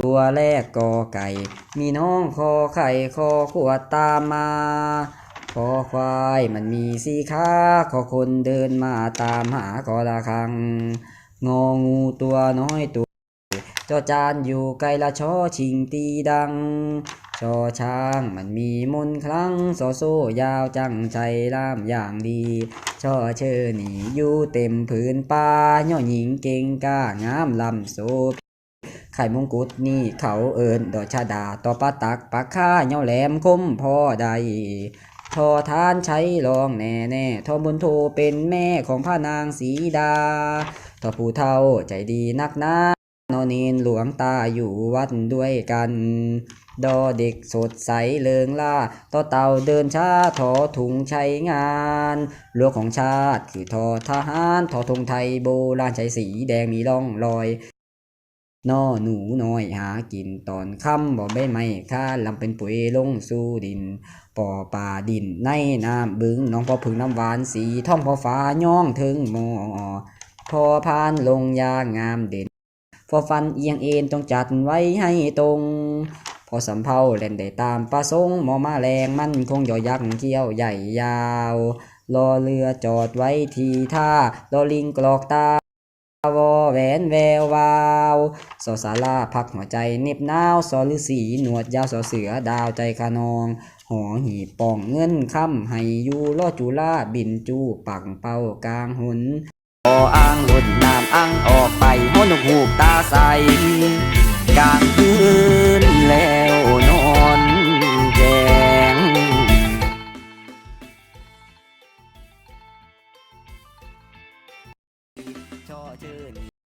ตัวแรกกอไก่ มีน้องคอไข่คอขวดตามมา คอควายมันมีสีขาคอคนเดินมาตามหาคอละครัง งองูตัวน้อยตัวจอจานอยู่ไกลละชอชิงตีดัง ชอช้างมันมีมนคลังโซโซยาวจังใจล่ามอย่างดี ชอเชอหนีอยู่เต็มผืนป่าย่อหญิงเก่งกล้างามลำโซ ไข่มงกุฎนี่เขาเอินดอกชาดาต่อปาตักปากข้าเหย้าแหลมคมพ่อใดทอทานใช้รองแน่แน่ทอบุญโทเป็นแม่ของพระนางสีดาต่อผู้เฒ่าใจดีนักหนานอนเนนหลวงตาอยู่วัดด้วยกัน ดอเด็กสดใสเลิงล่าต่อเต่าเดินช้าทอถุงใช้งานหลวงของชาติคือทอทหารทอธงไทยโบราณใช้สีแดงมีร่องรอย นอหนูน้อยหากินตอนค่ำบ่ใบไม้ค่าลำเป็นปุ๋ยลงสู่ดินปอป่าดินในน้ำบึงน้องพอพึ่งน้ำหวานสีท่องพอฟ้าย่องถึงหมอพอพานลงยางามเด่น พอฟันเอียงเอ็นต้องจัดไว้ให้ตรง พอสำเภาเล่นได้ตามประสงค์หมอมาแรงมันคงย่อยักษ์เกี้ยวใหญ่ยาวรอเรือจอดไว้ทีท่ารอลิงกรอกตา วอแหวนแวววาวสอสาราพักหัวใจเน็บหนาวสอฤาษีหนวดยาวสอเสือดาวใจคานอง หอหีป่องเงินค่ำให้อยู่ลอจุลาบินจูปังเป้ากลางหุนออ่างหล่นน้ำอ่างออกไปหัวนกหูกตาใสกลางคืน ช่อชื่